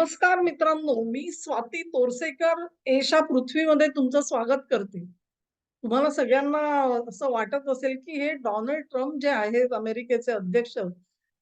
नमस्कार मित्रांनो मी स्वाती तोरसेकर एशा पृथ्वीमध्ये तुमचं स्वागत करते. तुम्हाला सगळ्यांना असं वाटत असेल की हे डोनाल्ड ट्रम्प जे आहेत अमेरिकेचे अध्यक्ष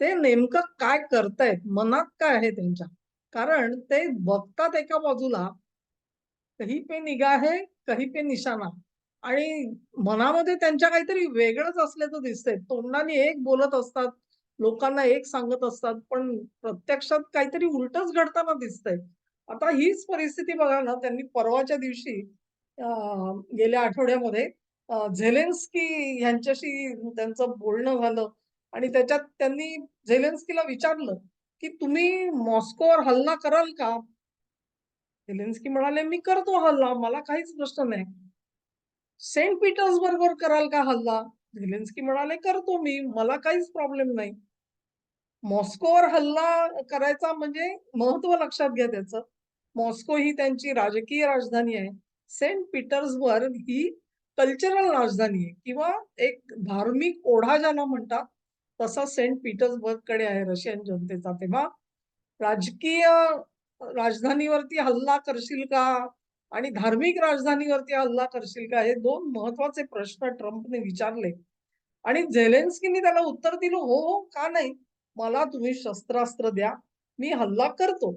ते नेमकं काय करतायत मनात काय आहे त्यांच्या? कारण ते बघतात एका बाजूला कही पे निगा आहे कही पे निशाणा आणि मनामध्ये त्यांच्या काहीतरी वेगळंच असल्याचं दिसतंय. तोंडाने एक बोलत असतात लोकांना एक सांगत असतात पण प्रत्यक्षात काहीतरी उलटच घडताना दिसतंय. आता हीच परिस्थिती बघा ना त्यांनी परवाच्या दिवशी गेल्या आठवड्यामध्ये झेलेन्स्की यांच्याशी त्यांचं बोलणं झालं आणि त्याच्यात त्यांनी झेलेन्स्कीला विचारलं की तुम्ही मॉस्कोवर हल्ला कराल का? झेलेन्स्की म्हणाले मी करतो हल्ला मला काहीच प्रश्न नाही. सेंट पीटर्सबर्गवर कराल का हल्ला? झेलेन्स्की म्हणाले करतो मी मला काहीच प्रॉब्लेम नाही. मॉस्कोवर हल्ला करायचा म्हणजे महत्त्व लक्षात घ्या त्याचं. मॉस्को ही त्यांची राजकीय राजधानी आहे. सेंट पीटर्सबर्ग ही कल्चरल राजधानी आहे. किंवा एक धार्मिक ओढा ज्याला म्हणतात तसा सेंट पीटर्सबर्गकडे आहे रशियन जनतेचा. तेव्हा राजकीय राजधानीवरती हल्ला करशील का? आणि धार्मिक राजधानीवरती हल्ला करशील का? हे दोन महत्त्वाचे प्रश्न ट्रम्पने विचारले. आणि झेलेन्स्कीने त्याला उत्तर दिलं हो हो का नाही? मला तुम्ही शस्त्रास्त्र द्या मी हल्ला करतो.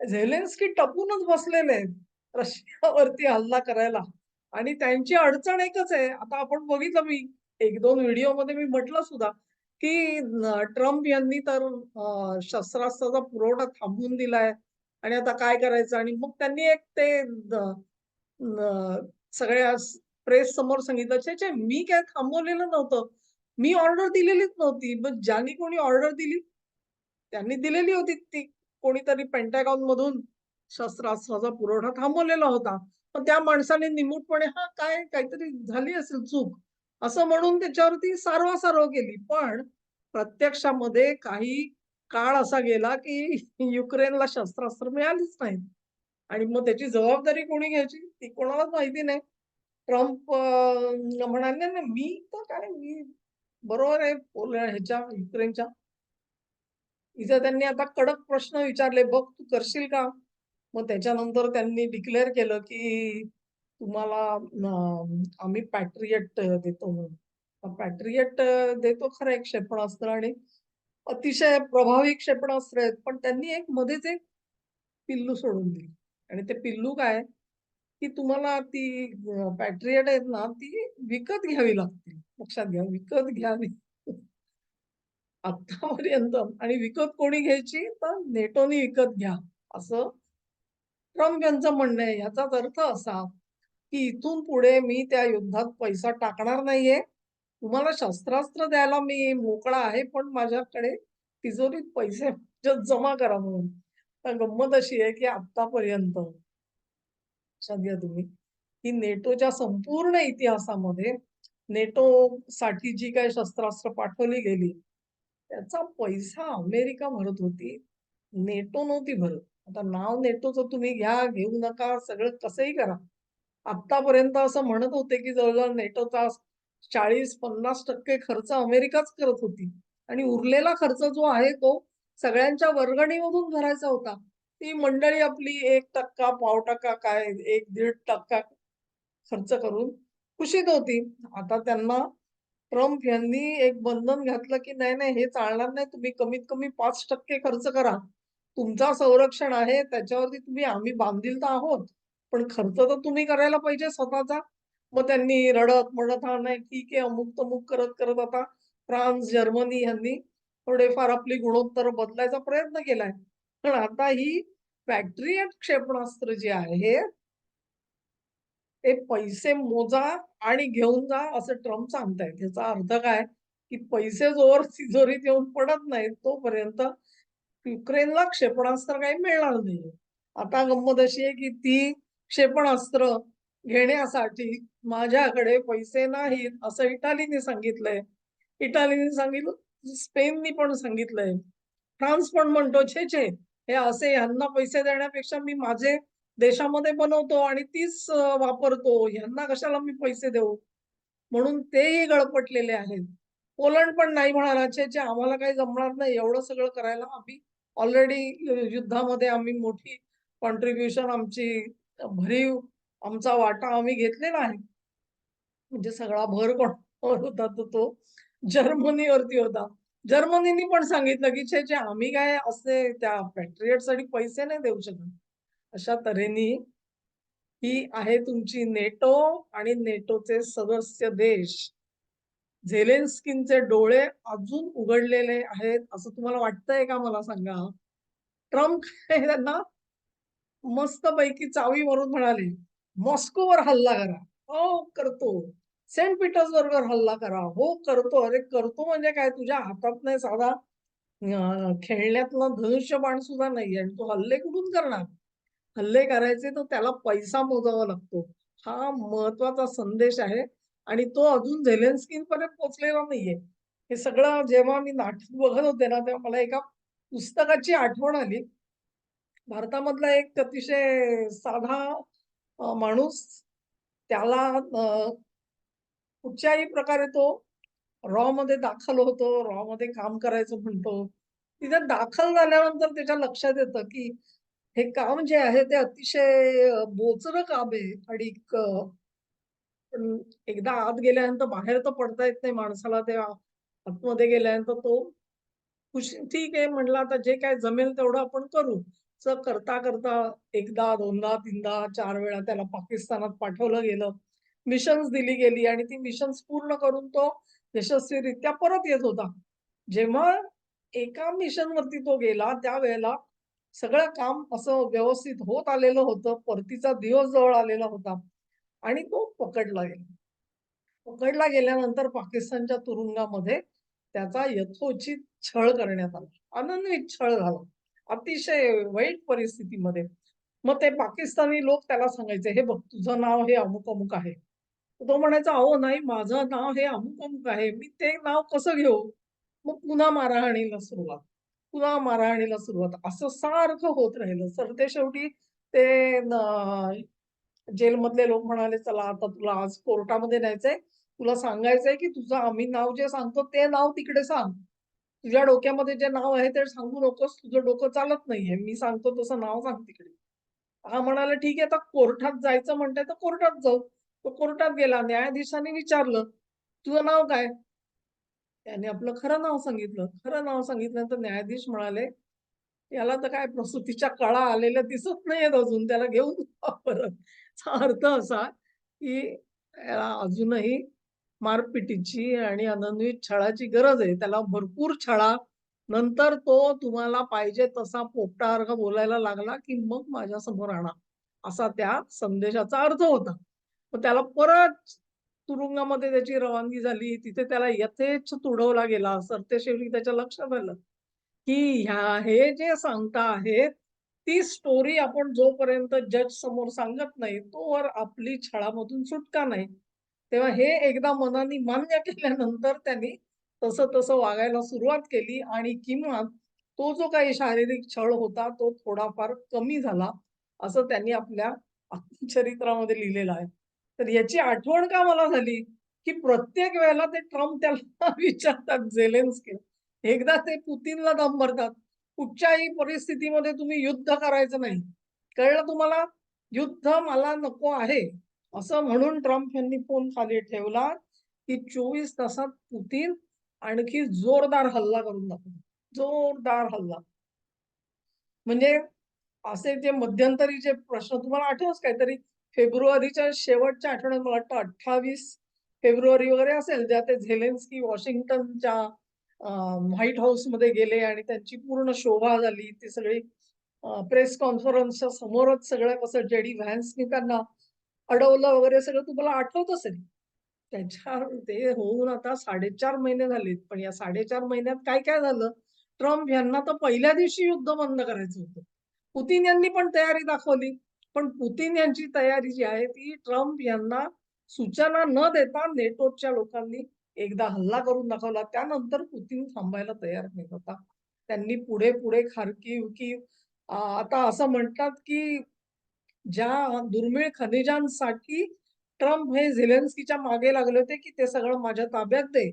झेलेन्स्की टपूनच बसलेले आहेत रशियावरती हल्ला करायला. आणि त्यांची अडचण एकच आहे आता आपण बघितलं मी एक दोन व्हिडिओमध्ये मी म्हटलं सुद्धा की ट्रम्प यांनी तर शस्त्रास्त्राचा पुरवठा थांबवून दिलाय. आणि आता काय करायचं? आणि मग त्यांनी एक ते सगळ्या प्रेस समोर सांगितलं छे मी काय थांबवलेलं नव्हतं. मी ऑर्डर दिलेलीच नव्हती. मग ज्यांनी कोणी ऑर्डर दिली त्यांनी दिलेली होती ती कोणीतरी पेंटॅगॉन मधून शस्त्रास्त्राचा पुरवठा थांबवलेला होता. पण त्या माणसाने निमूटपणे हा काय काहीतरी झाली असेल चूक. असं म्हणून त्याच्यावरती सारवासारव केली. पण प्रत्यक्षामध्ये काही काळ असा गेला की युक्रेनला शस्त्रास्त्र मिळालीच नाहीत. आणि मग त्याची जबाबदारी कोणी घ्यायची ती कोणालाच माहिती नाही. ट्रम्प म्हणाले ना मी तर काय मी बरोबर आहे पोलंड ह्याच्या युक्रेनच्या. इथं त्यांनी आता कडक प्रश्न विचारले बघ तू करशील का? मग त्याच्यानंतर त्यांनी डिक्लेअर केलं की तुम्हाला आम्ही पॅट्रियट देतो म्हणून. पॅट्रियट देतो खरं एक क्षेपणास्त्र आणि अतिशय प्रभावी क्षेपणास्त्र आहेत. पण त्यांनी एक मध्येच एक पिल्लू सोडून दिली. आणि ते पिल्लू काय? की तुम्हाला ती पॅट्रियट आहेत ना ती विकत घ्यावी लागतील. लक्षात घ्या विकत घ्यावी आतापर्यंत आणि विकत कोणी घ्यायची? तर नेटोनी विकत घ्या असं ट्रम्प यांचं म्हणणं आहे. याचाच अर्थ असा की इथून पुढे मी त्या युद्धात पैसा टाकणार नाहीये. तुम्हाला शस्त्रास्त्र द्यायला मी मोकळा आहे पण माझ्याकडे तिजोरीत पैसे जमा करा म्हणून. तर गंमत अशी आहे की आतापर्यंत लक्षात घ्या तुम्ही. की नेटोच्या संपूर्ण इतिहासामध्ये नेटो साठी जी काही शस्त्रास्त्र पाठवली गेली त्याचा पैसा अमेरिका भरत होती. नेटो नव्हती भरत. आता नाव नेटोचं तुम्ही घ्या घेऊ नका सगळं कसंही करा. आतापर्यंत असं म्हणत होते की जवळजवळ नेटोचा चाळीस पन्नास टक्के खर्च अमेरिकाच करत होती. आणि उरलेला खर्च जो आहे तो सगळ्यांच्या वर्गणीमधून भरायचा होता. ती मंडळी आपली एक टक्का पाव टक्का काय एक दीड टक्का खर्च करून खुशीत होती. आता त्यांना ट्रम्प यांनी एक बंधन घातलं की नाही नाही हे चालणार नाही. तुम्ही कमीत कमी पाच टक्के खर्च करा. तुमचा संरक्षण आहे त्याच्यावरती तुम्ही आम्ही बांधील तर आहोत. पण खर्च तर तुम्ही करायला पाहिजे स्वतःचा. मग त्यांनी रडत म्हणत हा नाही ठीक आहे अमुक तमुक करत करत आता फ्रान्स जर्मनी यांनी थोडेफार आपली गुणोत्तर बदलायचा प्रयत्न केलाय. पण आता ही पॅट्रियट क्षेपणास्त्र जे आहे ते पैसे मोजा आणि घेऊन जा असं ट्रम्प सांगतायत. ह्याचा अर्थ काय? की पैसे जोर तिजोरीत येऊन पडत नाहीत तोपर्यंत युक्रेनला क्षेपणास्त्र काही मिळणार नाही. आता गंमत अशी आहे की ती क्षेपणास्त्र घेण्यासाठी माझ्याकडे पैसे नाहीत असं इटालीने सांगितलंय. इटालीने सांगितलं स्पेननी पण सांगितलंय. फ्रान्स पण म्हणतो छे छे हे असे ह्यांना पैसे देण्यापेक्षा मी माझे देशामध्ये बनवतो आणि तीच वापरतो. ह्यांना कशाला मी पैसे देऊ? म्हणून तेही गळपटलेले आहेत. पोलंड पण नाही म्हणाला जे आम्हाला काही जमणार नाही. एवढं सगळं करायला आम्ही ऑलरेडी युद्धामध्ये आम्ही मोठी कॉन्ट्रीब्युशन आमची भरीव आमचा वाटा आम्ही घेतलेला आहे. म्हणजे सगळा भर कोणावर होता तर तो जर्मनीवरती होता. जर्मनीनी पण सांगितलं की छे छे आम्ही काय असे त्या पॅट्रियटसाठी पैसे नाही देऊ शकत. अशा तऱ्हेने ही आहे तुमची नेटो आणि नेटोचे सदस्य देश. झेलेन्स्कींचे डोळे अजून उघडलेले आहेत असं तुम्हाला वाटतंय का मला सांगा? ट्रम्प त्यांना मस्तपैकी चावी मारून म्हणाले मॉस्कोवर हल्ला करा. हो करतो. सेंट पीटर्सबर्गवर हल्ला करा. हो करतो. अरे करतो म्हणजे काय? तुझ्या हातात नाही साधा अं, खेळण्यातलं धनुष्यबाण सुद्धा नाही आणि तो हल्ले कुठून करणार? हल्ले करायचे तर त्याला पैसा मोजावा लागतो. हा महत्त्वाचा संदेश आहे आणि तो अजून झेलेन्स्किन पर्यंत पोचलेला नाहीये. हे सगळं जेव्हा मी नाटक बघत होते ना तेव्हा मला एका पुस्तकाची आठवण आली. भारतामधला एक अतिशय साधा माणूस त्याला कुठच्याही प्रकारे तो रॉ मध्ये दाखल होतो रॉ मध्ये काम करायचं म्हणतो. तिथे दाखल झाल्यानंतर त्याच्या लक्षात येतं की हे काम जे आहे ते अतिशय बोचर काम आहे. आणि एकदा आत गेल्यानंतर बाहेर तर पडता येत नाही माणसाला तेव्हा आतमध्ये गेल्यानंतर तो खुश ठीक आहे म्हणलं आता जे काय जमेल तेवढं आपण करू. च करता करता एकदा दोनदा तीनदा चार वेळा त्याला पाकिस्तानात पाठवलं गेलं. मिशन्स दिली गेली आणि ती मिशन्स पूर्ण करून तो यशस्वीरित्या परत येत होता. जेव्हा एका मिशन वरती तो गेला त्यावेळेला सगळं काम असं व्यवस्थित होत आलेलं होतं. परतीचा दिवस जवळ आलेला होता. आणि तो पकडला गेला. पकडला गेल्यानंतर पाकिस्तानच्या तुरुंगामध्ये त्याचा यथोचित छळ करण्यात आला. अनन्वित छळ झाला. अतिशय वाईट परिस्थितीमध्ये. मग ते पाकिस्तानी लोक त्याला सांगायचे हे बघ तुझं नाव हे अमुक अमुक आहे. तो म्हणायचा अहो नाही माझं नाव हे अमुक अमुक आहे. मी ते नाव कसं घेऊ? मग पुन्हा मारहाणीला सुरुवात. पुन्हा मारहाणीला सुरुवात. असं सारखं होत राहिलं. सर ते शेवटी ते जेलमधले लोक म्हणाले चला आता तुला आज कोर्टामध्ये न्यायचंय. तुला सांगायचंय की तुझं आम्ही नाव जे सांगतो ते नाव तिकडे सांग. तुझ्या डोक्यामध्ये जे नाव आहे ते सांगू नकोस. तुझं डोकं चालत नाहीये. मी सांगतो तसं नाव सांग तिकडे. हा म्हणाला ठीक आहे आता कोर्टात जायचं म्हणते तर कोर्टात जाऊ. तो कोर्टात गेला न्यायाधीशाने विचारलं तुझं नाव काय? त्याने आपलं खरं नाव सांगितलं. खरं नाव सांगितल्यानंतर न्यायाधीश म्हणाले याला तर काय प्रसूतीच्या कळा आलेल्या दिसत नाहीयेत अजून त्याला घेऊन परत. अर्थ असा की याला अजूनही मारपिटीची आणि अनन्वित छळाची गरज आहे. त्याला भरपूर छळा. नंतर तो तुम्हाला पाहिजे तसा पोपटासारखा बोलायला लागला की मग माझ्यासमोर आणा असा त्या संदेशाचा अर्थ होता. मग त्याला परत तुरुंगामध्ये त्याची रवानगी झाली तिथे त्याला यथेच्छ तुडवला गेला. सरतेशेवटी त्याच्या लक्षात आलं की ह्या हे जे सांगता आहेत ती स्टोरी आपण जोपर्यंत जज समोर सांगत नाही तोवर आपली छळामधून सुटका नाही. तेव्हा हे एकदा मनाने मान्य केल्यानंतर त्यांनी तसं तसं वागायला सुरुवात केली आणि किंवा तो जो काही शारीरिक छळ होता तो थोडाफार कमी झाला असं त्यांनी आपल्या आत्मचरित्रामध्ये लिहिलेलं आहे. तर याची आठवण का मला झाली? की प्रत्येक वेळेला ते ट्रम्प त्याला विचारतात झेलेन्स्की एकदा ते पुतीनला दम भरतात. कुठच्याही परिस्थितीमध्ये तुम्ही युद्ध करायचं नाही. कळलं तुम्हाला? युद्ध मला नको आहे. असं म्हणून ट्रम्प यांनी फोन खाली ठेवला की चोवीस तासात पुतीन आणखी जोरदार हल्ला करून दाखव जोरदार हल्ला. म्हणजे असे जे मध्यंतरी जे प्रश्न तुम्हाला आठवच काहीतरी? फेब्रुवारीच्या शेवटच्या आठवड्यात मला वाटतं अठ्ठावीस फेब्रुवारी वगैरे असेल ज्या ते झेलेन्स्की वॉशिंग्टनच्या व्हाईट हाऊसमध्ये गेले आणि त्यांची पूर्ण शोभा झाली. ती सगळी प्रेस कॉन्फरन्सच्या समोरच सगळं कसं जेडी व्हॅन्सनी त्यांना अडवलं वगैरे सगळं तुम्हाला आठवत असेल. त्याच्या ते होऊन आता साडेचार महिने झालेत. पण या साडेचार महिन्यात काय काय झालं? ट्रम्प यांना तर पहिल्या दिवशी युद्ध बंद करायचं होतं. पुतीन यांनी पण तयारी दाखवली. पण पुतीन यांची तयारी जी आहे ती ट्रम्प यांना सूचना न देता नेटोच्या लोकांनी एकदा हल्ला करून दाखवला. त्यानंतर पुतीन थांबायला तयार नाही होता. त्यांनी पुढे पुढे खारकीव की आता असं म्हणतात की ज्या दुर्मिळ खनिजांसाठी ट्रम्प हे झेलेन्स्कीच्या मागे लागले होते की ते सगळं माझ्या ताब्यात दे.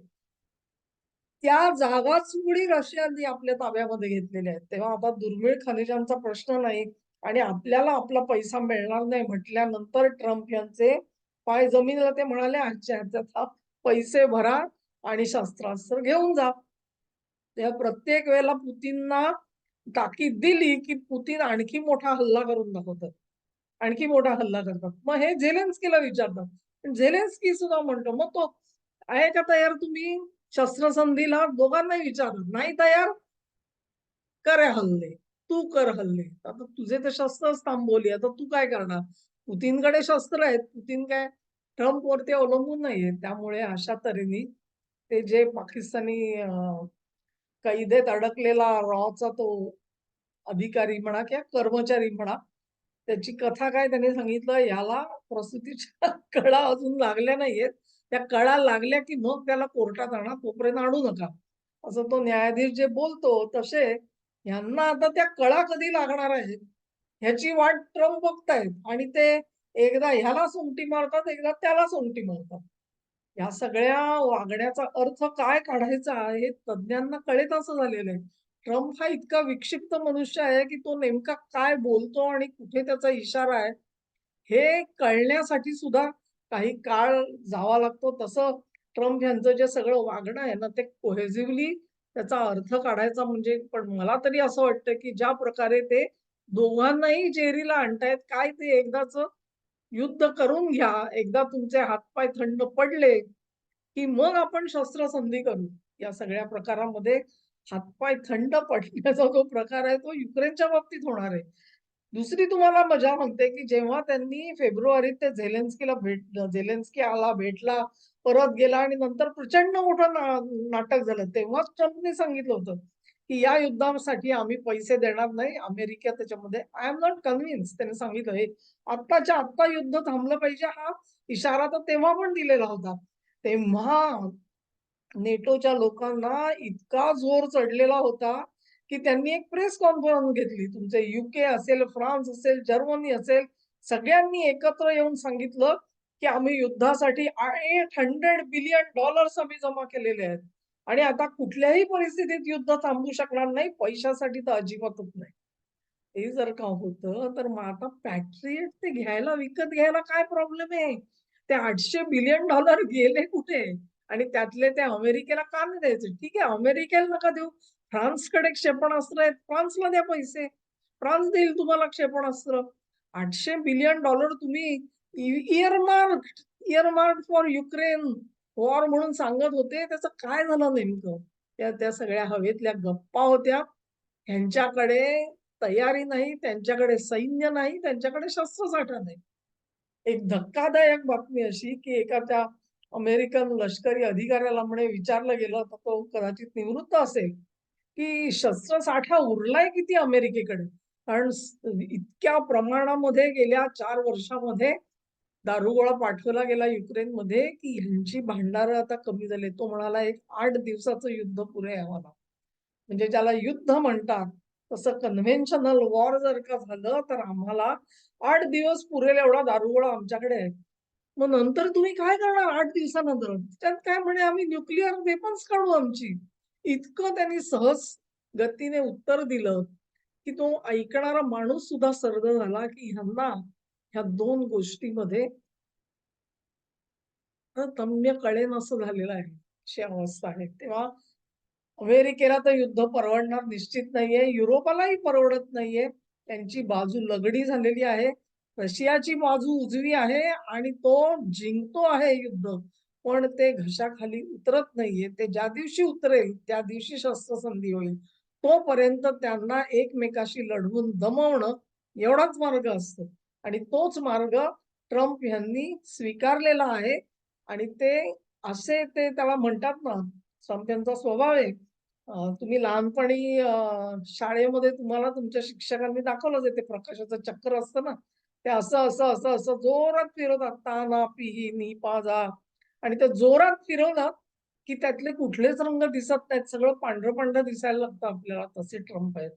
त्या जागाच मुळी रशियाने आपल्या ताब्यामध्ये घेतलेल्या आहेत. तेव्हा आता दुर्मिळ खनिजांचा प्रश्न नाही. आणि आपल्याला आपला पैसा मिळणार नाही म्हटल्यानंतर ट्रम्प यांचे पाय जमिनीला ते म्हणाले, "आजच्या ह्याच्यात पैसे भरा आणि शस्त्रास्त्र घेऊन जा." तेव्हा प्रत्येक वेळेला पुतीनना ताकीद दिली, की पुतीन आणखी मोठा हल्ला करून दाखवतात. आणखी मोठा हल्ला करतात. मग हे झेलेन्स्कीला विचारतात. पण झेलेन्स्की सुद्धा म्हणतो, "मग तो आहे का तयार तुम्ही शस्त्रसंधीला?" दोघांनाही विचारत "नाही तयार?" करे हल्ले. तू कर हल्ले." आता तुझे तर शस्त्रच थांबवली. आता तू काय करणार? पुतीनकडे शस्त्र आहेत. पुतीन काय ट्रम्पवरती अवलंबून नाहीये. त्यामुळे अशा तऱ्हेने ते जे पाकिस्तानी कैदेत अडकलेला रॉचा तो अधिकारी म्हणा किंवा कर्मचारी म्हणा, त्याची कथा काय त्याने सांगितलं, "याला प्रसूतीच्या कळा अजून लागल्या नाहीयेत. त्या कळा लागल्या की मग त्याला कोर्टात आणा, तोपर्यंत आणू नका." असं तो न्यायाधीश जे बोलतो तसे यांना आता त्या कळा कधी लागणार आहेत, ह्याची वाट ट्रम्प बघतायत आणि ते एकदा ह्याला सोंगटी मारतात, एकदा त्याला सोंगटी मारतात. या सगळ्या वागण्याचा अर्थ काय काढायचा हे तज्ञांना कळेत असं झालेलं आहे. ट्रम्प हा इतका विक्षिप्त मनुष्य आहे, की तो नेमका काय बोलतो आणि कुठे त्याचा इशारा आहे, हे कळण्यासाठी सुद्धा काही काळ जावा लागतो. तसं ट्रम्प यांचं जे सगळं वागणं आहे ना, ते कोहेझिव्हली त्याचा अर्थ काढायचा म्हणजे पण मला तरी असं वाटतं, की ज्या प्रकारे ते दोघांनाही जेरीला आणतायत, काय ते एकदाच युद्ध करून घ्या. एकदा तुमचे हातपाय थंड पडले, की मग आपण शस्त्रसंधी करू. या सगळ्या प्रकारामध्ये हातपाय थंड पडण्याचा जो प्रकार आहे, तो युक्रेनच्या बाबतीत होणार आहे. दुसरी तुम्हाला मजा म्हणते, की जेव्हा त्यांनी फेब्रुवारीत ते झेलेन्स्कीला भेट झेलेन्स्की आला, भेटला, परत गेला आणि नंतर प्रचंड मोठं नाटक झालं. तेव्हाच ट्रम्पने सांगितलं होतं, की या युद्धासाठी आम्ही पैसे देणार नाही. अमेरिका त्याच्यामध्ये आय एम नॉट कन्विन्स त्याने सांगितलं हे आत्ताच्या आत्ता युद्ध थांबलं पाहिजे हा इशारा तर तेव्हा पण दिलेला होता. तेव्हा नेटोच्या लोकांना इतका जोर चढलेला होता, की त्यांनी एक प्रेस कॉन्फरन्स घेतली. तुमचे युके असेल, फ्रान्स असेल, जर्मनी असेल, सगळ्यांनी एकत्र येऊन सांगितलं, की आम्ही युद्धासाठी $800 बिलियन डॉलर्स आम्ही जमा केलेले आहेत. आणि आता कुठल्याही परिस्थितीत युद्ध थांबू शकणार नाही. पैशासाठी तर अजिबातच नाही. हे जर का होतं, तर मग आता पॅट्रियट ते घ्यायला, विकत घ्यायला काय प्रॉब्लेम आहे? ते आठशे बिलियन डॉलर गेले कुठे? आणि त्यातले ते अमेरिकेला का नाही द्यायचे? ठीक आहे, अमेरिकेला नका देऊ. फ्रान्सकडे क्षेपणास्त्र आहेत. फ्रान्सला द्या पैसे. फ्रान्स देईल तुम्हाला क्षेपणास्त्र. आठशे बिलियन डॉलर तुम्ही earmark earmarked for Ukraine war म्हणून सांगत होते. त्याचं काय झालं नेमकं? त्या त्या सगळ्या हवेतल्या गप्पा होत्या. ह्यांच्याकडे तयारी नाही, त्यांच्याकडे सैन्य नाही, त्यांच्याकडे शस्त्रसाठा नाही. एक धक्कादायक बातमी अशी, की एका त्या अमेरिकन लष्करी अधिकाऱ्याला म्हणे विचारलं गेलं, तर तो कदाचित निवृत्त असेल, की शस्त्रसाठा उरलाय किती अमेरिकेकडे? कारण इतक्या प्रमाणामध्ये गेल्या चार वर्षामध्ये दारुगोळा पाठवला गेला युक्रेनमध्ये, की ह्यांची भांडारं आता कमी झाले तो म्हणाला, "एक आठ दिवसाचं युद्ध पुरे आम्हाला." म्हणजे ज्याला युद्ध म्हणतात, तसं कन्व्हेन्शनल वॉर जर का झालं, तर आम्हाला आठ दिवस पुरेल एवढा दारुगोळा आमच्याकडे आहे. मग नंतर तुम्ही काय करणार आठ दिवसानंतर? त्यात काय म्हणे, "आम्ही न्यूक्लिअर वेपन्स काढू आमची." इतकं त्यांनी सहज गतीने उत्तर दिलं, की तो ऐकणारा माणूस सुद्धा सर्द झाला, की ह्यांना ह्या दोन गोष्टीमध्ये तम्य कळेन असं झालेलं आहे. अशी अवस्था आहे. तेव्हा अमेरिकेला तर युद्ध परवडणार निश्चित नाहीये. युरोपालाही परवडत नाहीये. त्यांची बाजू लगडी झालेली आहे. रशियाची बाजू उजवी आहे आणि तो जिंकतो आहे युद्ध. पण ते घशाखाली उतरत नाहीये. ते ज्या दिवशी उतरेल, त्या दिवशी शस्त्रसंधी होईल. तोपर्यंत त्यांना एकमेकाशी लढवून दमवणं एवढाच मार्ग असतो आणि तोच मार्ग ट्रम्प यांनी स्वीकारलेला आहे आणि ते असे ते त्याला म्हणतात ना, ट्रम्प यांचा स्वभाव आहे. तुम्ही लहानपणी शाळेमध्ये तुम्हाला तुमच्या शिक्षकांनी दाखवलं ते प्रकाशाचं चक्र असतं ना, ते असं, असं, असं, असं जोरात फिरवतात. ताना, पिही, नी, पा, जा आणि ते जोरात फिरवलं, की त्यातले कुठलेच रंग दिसत नाहीत. सगळं पांढरं-पांढरं दिसायला लागतं आपल्याला. तसे ट्रम्प आहेत.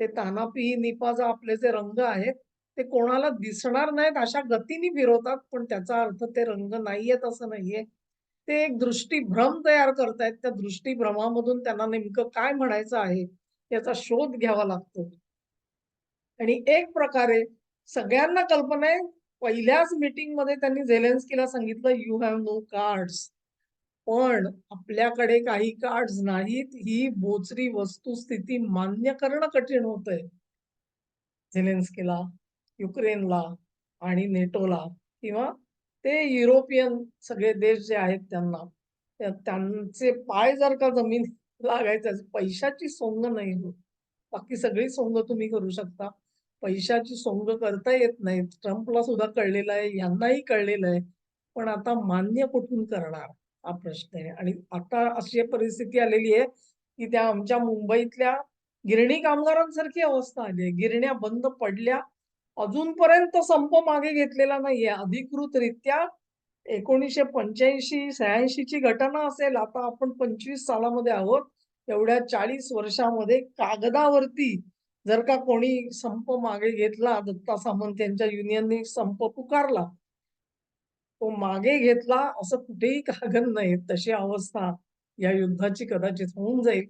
ते ताना, पिही, आपले जे रंग आहेत, ते कोणाला दिसणार नाहीत अशा गतीने फिरवतात. पण त्याचा अर्थ ते रंग नाहीयेत असं नाहीये. ते एक दृष्टीभ्रम तयार करतायत. त्या दृष्टीभ्रमामधून त्यांना नेमकं काय म्हणायचं आहे, याचा शोध घ्यावा लागतो. आणि एक प्रकारे सगळ्यांना कल्पना आहे, पहिल्याच मीटिंगमध्ये त्यांनी झेलेन्स्कीला सांगितलं, "यू हॅव नो कार्ड्स." पण आपल्याकडे काही कार्ड्स नाहीत. ही बोचरी वस्तुस्थिती मान्य करणं कठीण होतंय. झेलेन्स्कीला, युक्रेनला आणि नेटोला किंवा ते युरोपियन सगळे देश जे आहेत त्यांना. त्यांचे पाय जर का जमीन लागायचे पैशाची सोंग नाही होत. बाकी सगळी सोंग तुम्ही करू शकता. पैशाची सोंग करता येत नाही. ट्रम्पला सुद्धा कळलेलं आहे, यांनाही कळलेलं आहे. पण आता मान्य कुठून करणार? हा प्रश्न आहे. आणि आता अशी परिस्थिती आलेली आहे, की त्या आमच्या मुंबईतल्या गिरणी कामगारांसारखी अवस्था आली आहे. गिरण्या बंद पडल्या. अजूनपर्यंत संप मागे घेतलेला नाहीये. अधिकृतरित्या 1985-86 ची घटना असेल. आता आपण 25 सालामध्ये आहोत. एवढ्या 40 वर्षामध्ये कागदावरती जर का कोणी संप मागे घेतला, दत्ता सामंत यांच्या युनियनने संप पुकारला. तो मागे घेतला असं कुठेही कागद नाही. तशी अवस्था या युद्धाची कदाचित होऊन जाईल.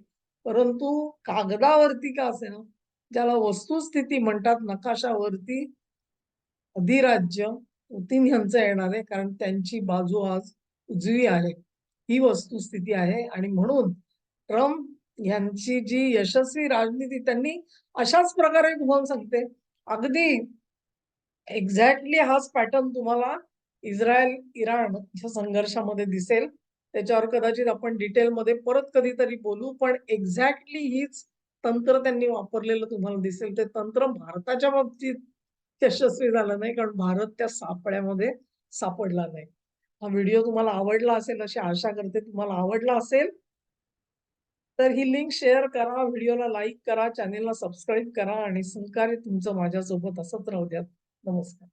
परंतु कागदावरती का असेल ज्याला वस्तुस्थिती म्हणतात नकाशावरती अधिराज्य पुतीन यांचं येणार आहे. कारण त्यांची बाजू आज उजवी आहे. ही वस्तुस्थिती आहे आणि म्हणून ट्रम्प यांची जी यशस्वी राजनीती त्यांनी अशाच प्रकारे तुम्हाला सांगते, अगदी एक्झॅक्टली हाच पॅटर्न तुम्हाला इस्रायल-इराणच्या संघर्षामध्ये दिसेल. त्याच्यावर कदाचित आपण डिटेलमध्ये परत कधीतरी बोलू. पण एक्झॅक्टली हीच तंत्र त्यांनी वापरलेलं तुम्हाला दिसेल. ते तंत्र भारताच्या बाबतीत यशस्वी झालं नाही. कारण भारत त्या सापळ्यामध्ये सापडला नाही. हा व्हिडिओ तुम्हाला आवडला असेल अशी आशा करते. तुम्हाला आवडला असेल तर ही लिंक शेअर करा, व्हिडिओला लाईक करा, चॅनेलला सबस्क्राईब करा आणि सहकार्य तुमचं माझ्यासोबत असंच राहू द्या. नमस्कार.